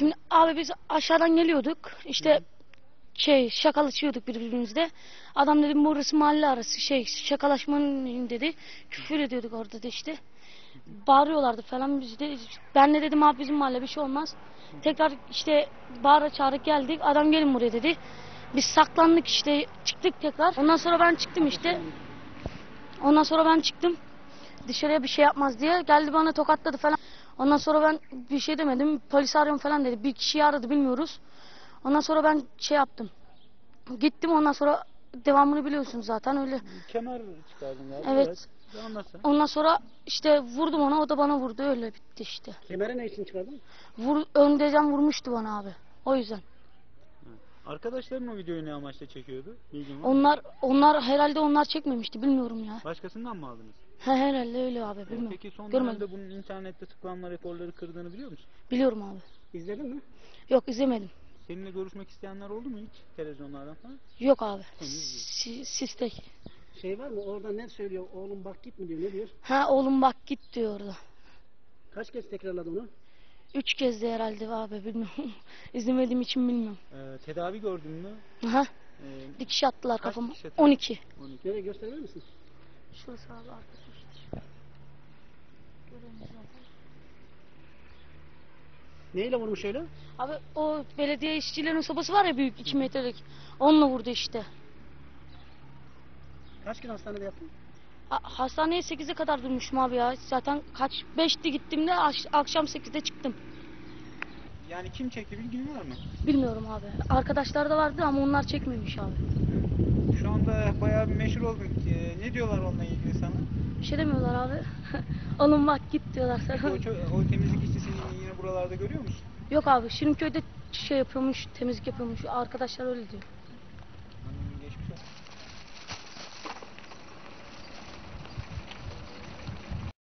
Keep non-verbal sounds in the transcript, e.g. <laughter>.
Şimdi abi biz aşağıdan geliyorduk. İşte şey şakalaşıyorduk birbirimizle. Adam dedi burası mahalle arası şey şakalaşmanın dedi. Küfür ediyorduk orada da işte. Bağırıyorlardı falan biz de. Ben de dedim abi bizim mahalle bir şey olmaz. Tekrar işte bağıra çağıra geldik. Adam gelin buraya dedi. Biz saklandık işte çıktık tekrar. Ondan sonra ben çıktım işte. Ondan sonra ben çıktım. Dışarıya bir şey yapmaz diye. Geldi bana tokatladı falan. Ondan sonra ben bir şey demedim. Polis arıyorum falan dedi. Bir kişiyi aradı bilmiyoruz. Ondan sonra ben şey yaptım. Gittim ondan sonra devamını biliyorsunuz zaten öyle. Kemer çıkardın galiba. Evet. Bir Anlatsana. Ondan sonra işte vurdum ona o da bana vurdu öyle bitti işte. Kemere ne için çıkardın? Vur, öndeyken vurmuştu bana abi. O yüzden. Arkadaşların o videoyu ne amaçla çekiyordu? Bilgin var mı? Onlar onlar herhalde onlar çekmemişti bilmiyorum ya. Başkasından mı aldınız? He, herhalde öyle abi bilmiyorum. Peki son Görmedim. dönemde bunun internette tıklanma rekorları kırdığını biliyor musun? Biliyorum abi. İzledin mi? Yok izlemedim. Seninle görüşmek isteyenler oldu mu hiç televizyonlardan falan? Yok abi. Henüz Si- Sistek. Şey var mı? Orada ne söylüyor? Oğlum bak git mi diyor? Ne diyor? Ha oğlum bak git diyor orada. Kaç kez tekrarladı onu? Üç kez de herhalde abi bilmiyorum. <laughs> İzlemediğim için bilmiyorum. Ee, tedavi gördün mü? Aha Ee, dikiş attılar Kaç kafama. dikiş attılar? 12. 12. Nereye gösterir misin? Şurası abi arkası işte. Görüyorsunuz zaten. Neyle vurmuş öyle? Abi o belediye işçilerin sobası var ya büyük 2 metrelik. Onunla vurdu işte. Kaç gün hastanede yattın? Hastaneye 8'e kadar durmuşum abi ya. Zaten kaç 5'ti gittiğimde aş- akşam 8'de çıktım. Yani kim çekti bilgin var mı? Bilmiyorum abi. Arkadaşlar da vardı ama onlar çekmemiş abi. Şu anda bayağı bir meşhur oldun. Ee, ne diyorlar onunla ilgili sana? Bir şey demiyorlar abi. <laughs> Oğlum bak git diyorlar Peki sana. o, o temizlik işçisini yine buralarda görüyor musun? Yok abi Şirinköy'de şey yapıyormuş, temizlik yapıyormuş. Arkadaşlar öyle diyor.